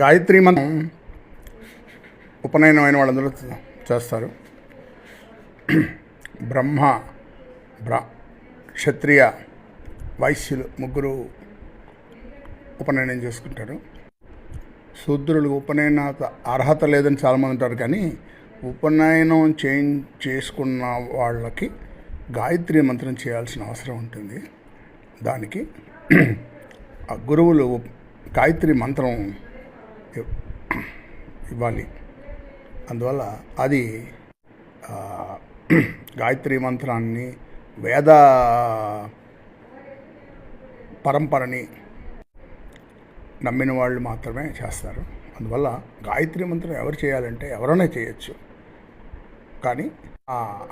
గాయత్రి మతం ఉపనయనం అయిన వాళ్ళందరూ చేస్తారు. బ్రహ్మ బ్ర క్షత్రియ వైశ్యులు ముగ్గురు ఉపనయనం చేసుకుంటారు. శూద్రులు ఉపనయన అర్హత లేదని చాలామంది ఉంటారు కానీ ఉపనయనం చే చేసుకున్న వాళ్ళకి గాయత్రి మంత్రం చేయాల్సిన అవసరం ఉంటుంది. దానికి ఆ గురువులు గాయత్రి మంత్రం ఇవ్వాలి. అందువల్ల అది గాయత్రి మంత్రాన్ని వేద పరంపరని నమ్మిన వాళ్ళు మాత్రమే చేస్తారు. అందువల్ల గాయత్రి మంత్రం ఎవరు చేయాలంటే ఎవరైనా చేయొచ్చు. కానీ ఆ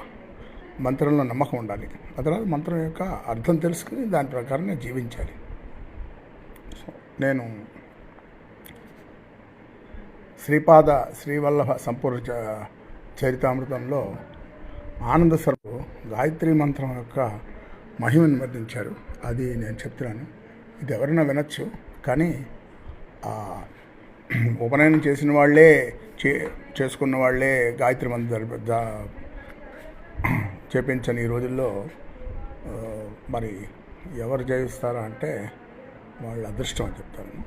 మంత్రంలో నమ్మకం ఉండాలి. ఆ తర్వాత మంత్రం యొక్క అర్థం తెలుసుకుని దాని ప్రకారంగా జీవించాలి. సో నేను శ్రీపాద శ్రీవల్లభ సంపూర్ణ చరితామృతంలో ఆనంద స్వరూపు గాయత్రి మంత్రం యొక్క మహిమను వర్ణించారు అది నేను చెప్తున్నాను. ఇది ఎవరైనా వినొచ్చు కానీ ఉపనయనం చేసిన వాళ్ళే చే చేసుకున్న వాళ్ళే గాయత్రి మంత్రం చేపించని ఈ రోజుల్లో మరి ఎవరు జయిస్తారా అంటే వాళ్ళ అదృష్టం అని చెప్తాను.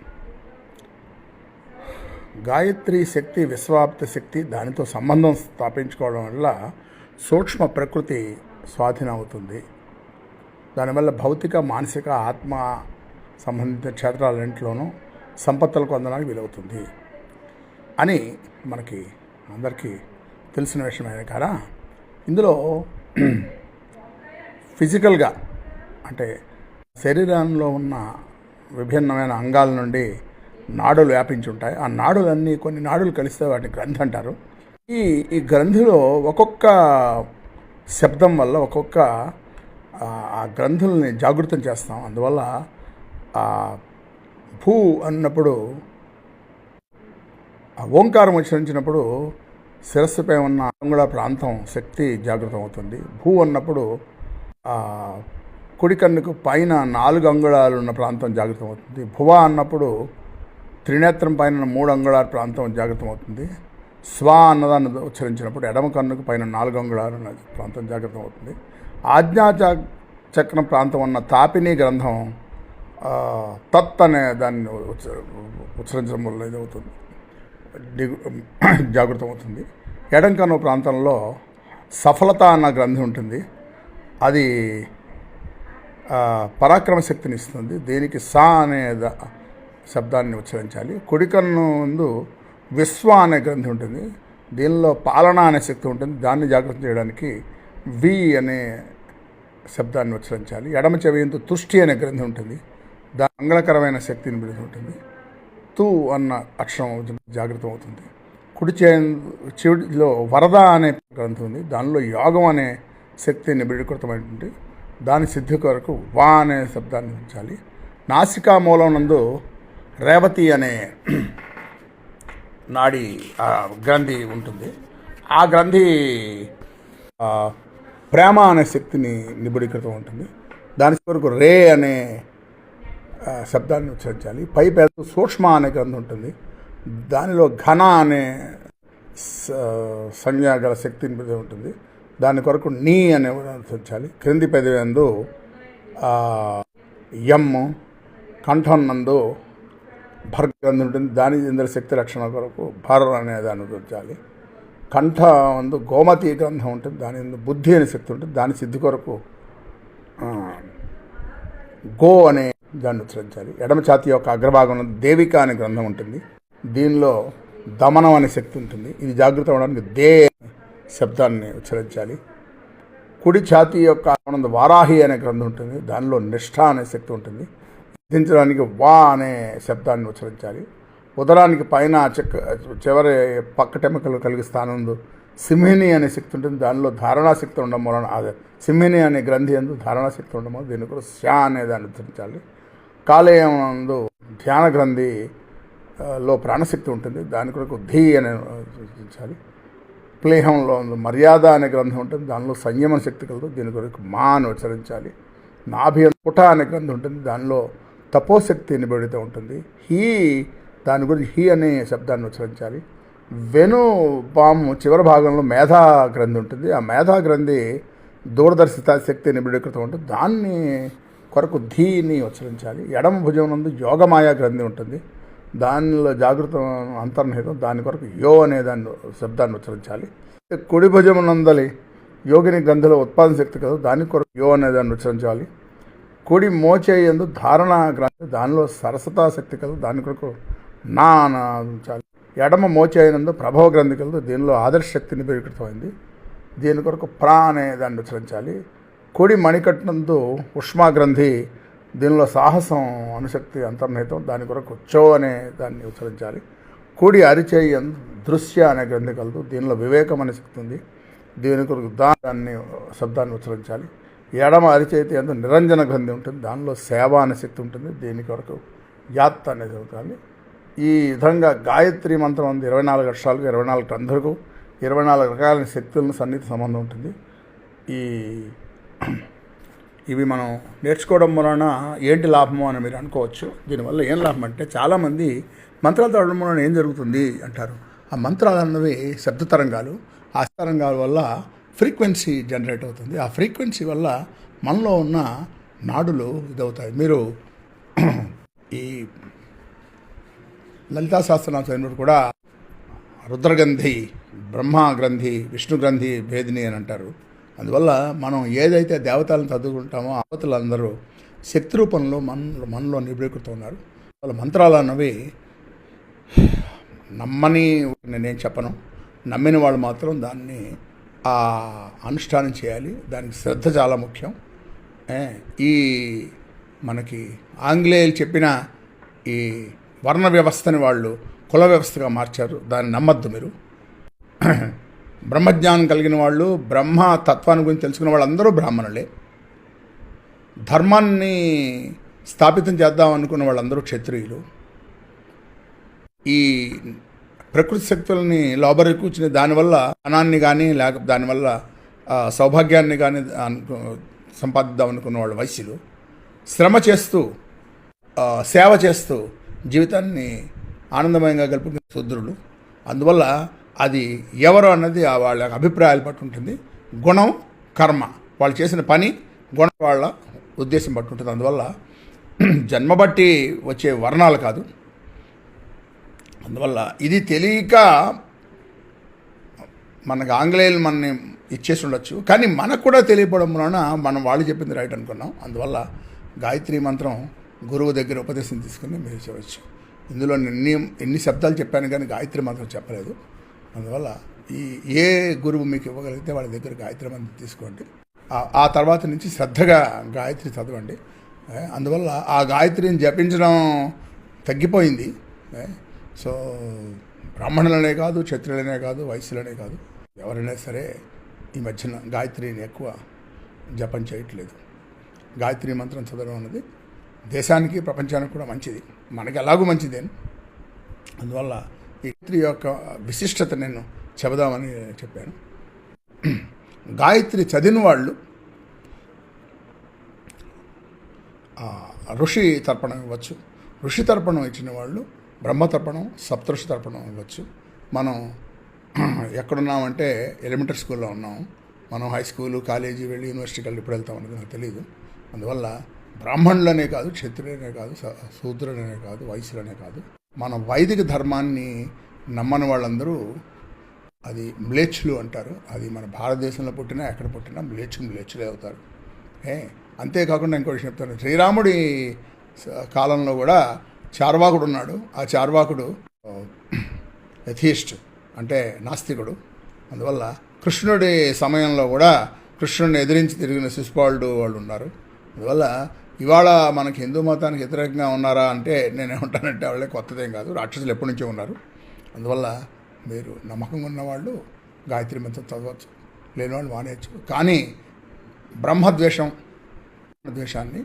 గాయత్రి శక్తి విశ్వాప్త శక్తి దానితో సంబంధం స్థాపించుకోవడం వల్ల సూక్ష్మ ప్రకృతి స్వాధీనం అవుతుంది దానివల్ల భౌతిక మానసిక ఆత్మ సంబంధిత క్షేత్రాలన్నింటిలోనూ సంపత్తులు పొందడానికి వీలవుతుంది అని మనకి అందరికీ తెలిసిన విషయమైన కదా ఇందులో ఫిజికల్గా అంటే శరీరంలో ఉన్న విభిన్నమైన అంగాల నుండి నాడులు వ్యాపించి ఉంటాయి ఆ నాడులన్నీ కొన్ని నాడులు కలిస్తే వాటిని గ్రంథి అంటారు. ఈ ఈ గ్రంథిలో ఒక్కొక్క శబ్దం వల్ల ఒక్కొక్క ఆ, గ్రంథుల్ని జాగృతం చేస్తాం. అందువల్ల ఆ భూ అన్నప్పుడు ఆ ఓంకారం ఉచ్చరించినప్పుడు శిరస్సుపై ఉన్న అంగుళ ప్రాంతం శక్తి జాగృతం అవుతుంది. భూ అన్నప్పుడు కుడి కన్నుకు పైన నాలుగు అంగుళాలు ఉన్న ప్రాంతం జాగృతం అవుతుంది. భువ అన్నప్పుడు త్రినేత్రం పైన మూడు అంగుళాల ప్రాంతం జాగ్రత్త అవుతుంది స్వ అన్నదాన్ని ఉచ్చరించినప్పుడు ఎడమ కన్నుకు పైన నాలుగు అంగుళాలు ప్రాంతం జాగ్రత్త అవుతుంది ఆజ్ఞా చ- చక్రం ప్రాంతం ఉన్న తాపిని గ్రంథం తత్ అనే దాన్ని ఉచ్చరించడం వల్ల ఇది అవుతుంది జాగృతం అవుతుంది ఎడం కన్ను ప్రాంతంలో సఫలత అన్న గ్రంథి ఉంటుంది. అది పరాక్రమ శక్తిని ఇస్తుంది. దీనికి సా అనే శబ్దాన్ని ఉచ్చరించాలి. కుడికన్ను ముందు విశ్వ అనే గ్రంథి ఉంటుంది. దీనిలో పాలన అనే శక్తి ఉంటుంది. దాన్ని జాగ్రత్త చేయడానికి వి అనే శబ్దాన్ని ఉచ్చరించాలి. ఎడమ చెవి ఎందు తుష్టి అనే గ్రంథి ఉంటుంది. దాని మంగళకరమైన శక్తిని విడుదల ఉంటుంది. తు అన్న అక్షరం జాగ్రత్త అవుతుంది. కుడి చే చెవిలో వరద అనే గ్రంథం ఉంది. దానిలో యోగం అనే శక్తి నిబిడీకృతమైనటువంటి దాని సిద్ధి కొరకు వా అనే శబ్దాన్ని ఉంచాలి. నాసికా మూలం నందు రేవతి అనే నాడి గ్రంథి ఉంటుంది. ఆ గ్రంథి ప్రేమ అనే శక్తిని నిబుడీకృతం ఉంటుంది. దాని కొరకు రే అనే శబ్దాన్ని ఉచ్చరించాలి. పై పేద సూక్ష్మ అనే గ్రంథం ఉంటుంది. దానిలో ఘన అనే స- సంజ్ఞ గల శక్తిని మీద ఉంటుంది. దాని కొరకు నీ అనే ఉచ్చరించాలి. క్రింది పెదవేందు ఎమ్ కంఠం నందు భర్ ఉంటుంది. దాని ఇంద్ర శక్తి రక్షణ కొరకు భర్ అనే దాన్ని గురించాలి కంఠ అందు గోమతి గ్రంథం ఉంటుంది. దాని బుద్ధి అనే శక్తి ఉంటుంది. దాని సిద్ధి కొరకు గో అనే దాన్ని ఉచ్చరించాలి. ఎడమ ఛాతి యొక్క అగ్రభాగంలో దేవిక అనే గ్రంథం ఉంటుంది. దీనిలో దమనం అనే శక్తి ఉంటుంది. ఇది జాగ్రత్త అవడానికి దే శబ్దాన్ని ఉచ్చరించాలి. కుడి ఛాతి యొక్క వారాహి అనే గ్రంథం ఉంటుంది. దానిలో నిష్ఠ అనే శక్తి ఉంటుంది. దించడానికి వా అనే శబ్దాన్ని ఉచ్చరించాలి. ఉదరానికి పైన చెక్క చివరి పక్కటెముకలు కలిగి స్థానంలో సింహిని అనే శక్తి ఉంటుంది. దానిలో ధారణా శక్తి ఉండడం వలన అదే సింహిని అనే గ్రంథి ఎందు ధారణా శక్తి ఉండడం వలన దీన్ని కూడా శ్యా అనే దాన్ని ఉచ్చరించాలి. కాలేయం నందు ధ్యాన గ్రంథి లో ప్రాణశక్తి ఉంటుంది. దాని కొరకు ధీ అని సూచించాలి ప్లేహంలో మర్యాద అనే గ్రంథం ఉంటుంది. దానిలో సంయమ శక్తి కలదు. దీని కొరకు మా అని ఉచ్చరించాలి. నాభి పుట అనే గ్రంథం ఉంటుంది. దానిలో తపోశక్తి నిబడిత ఉంటుంది. హీ దాని గురించి హీ అనే శబ్దాన్ని ఉచ్చరించాలి. వెను పాము చివరి భాగంలో మేధా గ్రంథి ఉంటుంది. ఆ మేధా గ్రంథి దూరదర్శిత శక్తి నిబిడీకృతం ఉంటుంది దాన్ని కొరకు ధీని ఉచ్చరించాలి. ఎడమ భుజం నందు యోగమాయా గ్రంథి ఉంటుంది. దానిలో జాగృత అంతర్నిహితం దాని కొరకు యో అనే దాన్ని శబ్దాన్ని ఉచ్చరించాలి. కుడి భుజం నందలి యోగిని గ్రంథిలో ఉత్పాదన శక్తి కదా దాని కొరకు యో అనే దాన్ని ఉచ్చరించాలి. కుడి మోచేయందు ధారణ గ్రంథి దానిలో సరసతా శక్తి కలదు. దాని కొరకు నా అనాచాలి ఎడమ మోచేయనందు ప్రభవ గ్రంథి కలదు. దీనిలో ఆదర్శ శక్తిని నిబీకృతమైంది. దీని కొరకు ప్రా అనే దాన్ని ఉచ్చరించాలి. కుడి మణికట్నందు ఉష్మాగ్రంథి దీనిలో సాహసం అనుశక్తి అంతర్నిహితం. దాని కొరకు చో అనే దాన్ని ఉచ్చరించాలి. కుడి అరిచేయం దృశ్య అనే గ్రంథి కలదు. దీనిలో వివేకం అనే శక్తి ఉంది. దీని కొరకు దాన్ని శబ్దాన్ని ఉచ్చరించాలి. ఎడమ అరిచేతి అంత నిరంజన గ్రంథి ఉంటుంది. దానిలో సేవ అనే శక్తి ఉంటుంది. దీని కొరకు యాత్ అనేది అవుతుంది ఈ విధంగా గాయత్రి మంత్రం ఉంది. ఇరవై నాలుగు అక్షరాలకు ఇరవై నాలుగు టంధరకు ఇరవై నాలుగు రకాల శక్తులను సన్నిహిత సంబంధం ఉంటుంది. ఈ ఇవి మనం నేర్చుకోవడం వలన ఏంటి లాభము అని మీరు అనుకోవచ్చు. దీనివల్ల ఏం లాభం అంటే చాలామంది మంత్రాలు చదవడం వలన ఏం జరుగుతుంది అంటారు. ఆ మంత్రాలు అన్నవి శబ్ద తరంగాలు ఆ తరంగాల వల్ల ఫ్రీక్వెన్సీ జనరేట్ అవుతుంది. ఆ ఫ్రీక్వెన్సీ వల్ల మనలో ఉన్న నాడులు ఇదవుతాయి. మీరు ఈ లలితా శాస్త్రనాథ చదివినప్పుడు కూడా రుద్రగ్రంథి బ్రహ్మ గ్రంథి విష్ణు గ్రంథి భేదిని అని అంటారు. అందువల్ల మనం ఏదైతే దేవతలను చదువుకుంటామో అవతలందరూ శక్తి రూపంలో మన మనలో నిబిడీకృతం ఉన్నారు. వాళ్ళ మంత్రాలు అన్నవి నమ్మని నేను చెప్పను. నమ్మిన వాళ్ళు మాత్రం దాన్ని ఆ అనుష్ఠానం చేయాలి. దానికి శ్రద్ధ చాలా ముఖ్యం. ఈ మనకి ఆంగ్లేయులు చెప్పిన ఈ వర్ణ వ్యవస్థని వాళ్ళు కుల వ్యవస్థగా మార్చారు. దాన్ని నమ్మద్దు మీరు. బ్రహ్మజ్ఞానం కలిగిన వాళ్ళు బ్రహ్మ తత్వాన్ని గురించి తెలుసుకున్న వాళ్ళందరూ బ్రాహ్మణులే. ధర్మాన్ని స్థాపితం చేద్దాం అనుకున్న వాళ్ళందరూ క్షత్రియులు. ఈ ప్రకృతి శక్తులని లోబరి కూర్చుని దానివల్ల ధనాన్ని కానీ లేక దానివల్ల సౌభాగ్యాన్ని కానీ అనుకు సంపాదిద్దాం అనుకున్న వాళ్ళు వైశ్యులు శ్రమ చేస్తూ సేవ చేస్తూ జీవితాన్ని ఆనందమయంగా గడుపుకునే శూద్రులు. అందువల్ల అది ఎవరు అన్నది ఆ వాళ్ళ అభిప్రాయాలు బట్టి ఉంటుంది గుణం కర్మ. వాళ్ళు చేసిన పని గుణం వాళ్ళ ఉద్దేశం బట్టి ఉంటుంది అందువల్ల జన్మ బట్టి వచ్చే వర్ణాలు కాదు. అందువల్ల ఇది తెలియక మనకు ఆంగ్లేయులు మనని ఇచ్చేసి ఉండొచ్చు కానీ మనకు కూడా తెలియపడం వలన మనం వాళ్ళు చెప్పింది రైట్ అనుకున్నాం. అందువల్ల గాయత్రి మంత్రం గురువు దగ్గర ఉపదేశం తీసుకుని మీరు చేయవచ్చు. ఇందులో ఎన్ని ఎన్ని శబ్దాలు చెప్పాను కానీ గాయత్రి మంత్రం చెప్పలేదు. అందువల్ల ఈ ఏ గురువు మీకు ఇవ్వగలిగితే వాళ్ళ దగ్గర గాయత్రి మంత్రం తీసుకోండి. ఆ- తర్వాత నుంచి శ్రద్ధగా గాయత్రి చదవండి. అందువల్ల ఆ గాయత్రిని జపించడం తగ్గిపోయింది. సో బ్రాహ్మణులనే కాదు క్షత్రులనే కాదు వైశ్యులనే కాదు. ఎవరైనా సరే ఈ మధ్యన గాయత్రిని ఎక్కువ జపం చేయట్లేదు. గాయత్రి మంత్రం చదవడం అన్నది దేశానికి ప్రపంచానికి కూడా మంచిది. మనకి ఎలాగూ మంచిదేను అందువల్ల ఈ గాయత్రి యొక్క విశిష్టత నేను చెబుదామని చెప్పాను. గాయత్రి చదివిన వాళ్ళు ఋషి తర్పణం ఇవ్వచ్చు. ఋషి తర్పణం ఇచ్చిన వాళ్ళు బ్రహ్మ తర్పణం తర్పణం ఇవ్వచ్చు మనం ఎక్కడున్నామంటే ఎలిమెంటరీ స్కూల్లో ఉన్నాం. మనం హై స్కూలు కాలేజీ వెళ్ళి యూనివర్సిటీకి వెళ్ళి ఇప్పుడు వెళ్తాం అనేది నాకు తెలియదు అందువల్ల బ్రాహ్మణులనే కాదు క్షత్రియులనే కాదు స- శూద్రులనే కాదు వైశ్యులనే కాదు. మన వైదిక ధర్మాన్ని నమ్మని వాళ్ళందరూ అది మ్లేచ్చులు అంటారు. అది మన భారతదేశంలో పుట్టినా ఎక్కడ పుట్టినా మ్లేచ్చు మ్లేచ్చులే అవుతారు. ఏ? అంతేకాకుండా ఇంకో విషయం చెప్తాను. శ్రీరాముడి కాలంలో కూడా చార్వాకుడు ఉన్నాడు. ఆ చార్వాకుడు ఎథియిస్ట్ అంటే నాస్తికుడు. అందువల్ల కృష్ణుడి సమయంలో కూడా కృష్ణుడిని ఎదిరించి తిరిగిన శిశుపాలుడు వాళ్ళు ఉన్నారు. అందువల్ల ఇవాళ మనకి హిందూ మతానికి వ్యతిరేకంగా ఉన్నారా అంటే నేనేమంటానంటే వాళ్ళే కొత్తదేం కాదు. రాక్షసులు ఎప్పటి నుంచో ఉన్నారు. అందువల్ల మీరు నమ్మకంగా ఉన్నవాళ్ళు గాయత్రి మంత్రం చదవచ్చు. లేని వాళ్ళు మానేయచ్చు. కానీ బ్రహ్మద్వేషం ద్వేషాన్ని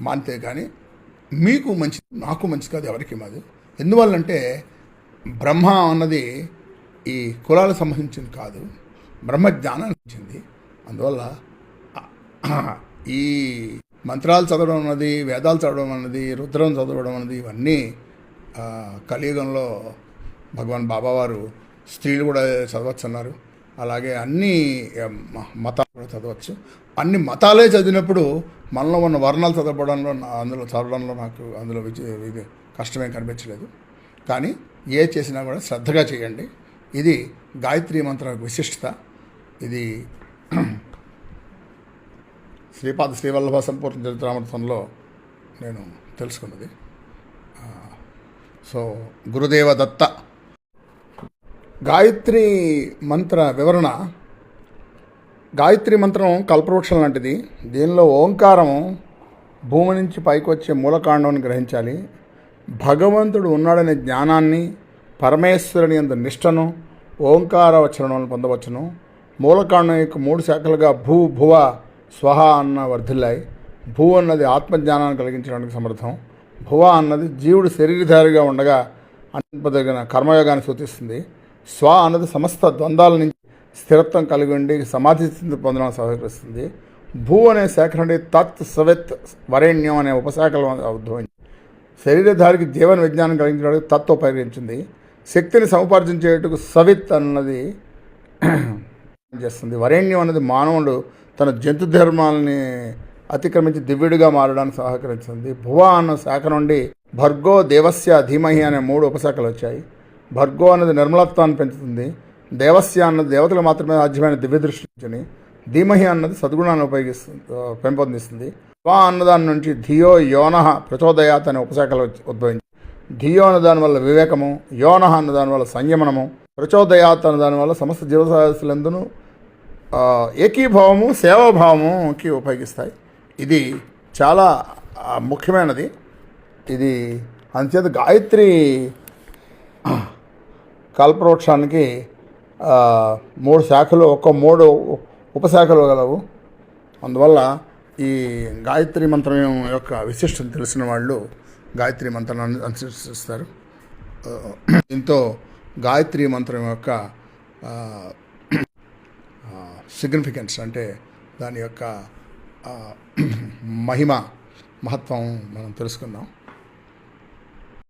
మానితే కానీ మీకు మంచిది నాకు మంచిది కాదు ఎవరికి మాది. ఎందువల్లంటే బ్రహ్మ అన్నది ఈ కులాలకు సంబంధించింది కాదు బ్రహ్మ జ్ఞానానికి సంబంధించింది. అందువల్ల ఈ మంత్రాలు చదవడం అన్నది వేదాలు చదవడం అన్నది రుద్రం చదవడం అన్నది ఇవన్నీ కలియుగంలో భగవాన్ బాబావారు స్త్రీలు కూడా చదవచ్చు అన్నారు అలాగే అన్ని మ- మతాలు కూడా చదవచ్చు. అన్ని మతాలే చదివినప్పుడు మనలో ఉన్న వర్ణాలు చదవడంలో అందులో చదవడంలో నాకు అందులో విజయ ఇది కష్టమేం కనిపించలేదు. కానీ ఏ చేసినా కూడా శ్రద్ధగా చేయండి. ఇది గాయత్రి మంత్ర విశిష్టత. ఇది శ్రీపాద శ్రీవల్లభ సంపూర్ణ చరిత్రామృతంలో నేను తెలుసుకున్నది. సో గురుదేవ దత్త గాయత్రి మంత్ర వివరణ గాయత్రి మంత్రం కల్పవృక్షం లాంటిది. దీనిలో ఓంకారం భూమి నుంచి పైకి వచ్చే మూలకాండం గ్రహించాలి. భగవంతుడు ఉన్నాడనే జ్ఞానాన్ని పరమేశ్వరుని అంత నిష్టను ఓంకార వచరణలను పొందవచ్చును. మూలకాండం యొక్క మూడు శాఖలుగా భూ భువ స్వహ అన్న వర్ధిల్లాయి. భూ అన్నది ఆత్మజ్ఞానాన్ని కలిగించడానికి సమర్థం. భువ అన్నది జీవుడు శరీరధారిగా ఉండగా అనుపదగిన కర్మయోగాన్ని సూచిస్తుంది. స్వ అన్నది సమస్త ద్వంద్వాల నుంచి స్థిరత్వం కలిగి ఉండి సమాధి స్థితి పొందడానికి సహకరిస్తుంది. భూ అనే శాఖ నుండి తత్ సవిత్ వరేణ్యం అనే ఉపశాఖలు ఉద్భవించి శరీరధారికి జీవన విజ్ఞానం కలిగించడానికి తత్వ ఉపయోగించింది. శక్తిని సముపార్జన సవిత్ అన్నది చేస్తుంది. వరేణ్యం అనేది మానవుడు తన జంతు ధర్మాలని అతిక్రమించి దివ్యుడిగా మారడానికి సహకరిస్తుంది భువ అన్న శాఖ నుండి భర్గో దేవస్య ధీమహి అనే మూడు ఉపశాఖలు వచ్చాయి. భర్గో అన్నది నిర్మలత్వాన్ని పెంచుతుంది. దేవస్య అన్నది దేవతలు మాత్రమే సాధ్యమైన దివ్య దృష్టిని ధీమహి అన్నది సద్గుణాన్ని ఉపయోగిస్తుంది పెంపొందిస్తుంది. స్వ అన్నదాని నుంచి ధియో యోన ప్రచోదయాత్ అనే ఉపశాఖలు వచ్చి- ఉద్భవించి ధియో అన్నదాని వల్ల వివేకము యోన అన్నదాని వల్ల సంయమనము ప్రచోదయాత్ అన్న దాని వల్ల సమస్త జీవశాస్త్రులందును ఏకీభావము సేవాభావముకి ఉపయోగిస్తాయి. ఇది చాలా ముఖ్యమైనది. ఇది అంచేత గాయత్రి కల్పవృక్షానికి మూడు శాఖలు ఒక్క మూడు ఉపశాఖలు గలవు. అందువల్ల ఈ గాయత్రి మంత్రం యొక్క విశిష్టత తెలిసిన వాళ్ళు గాయత్రి మంత్రాన్ని అనుసరిస్తారు. దీంతో గాయత్రి మంత్రం యొక్క సిగ్నిఫికెన్స్ అంటే దాని యొక్క మహిమ మహత్వం మనం తెలుసుకుందాం.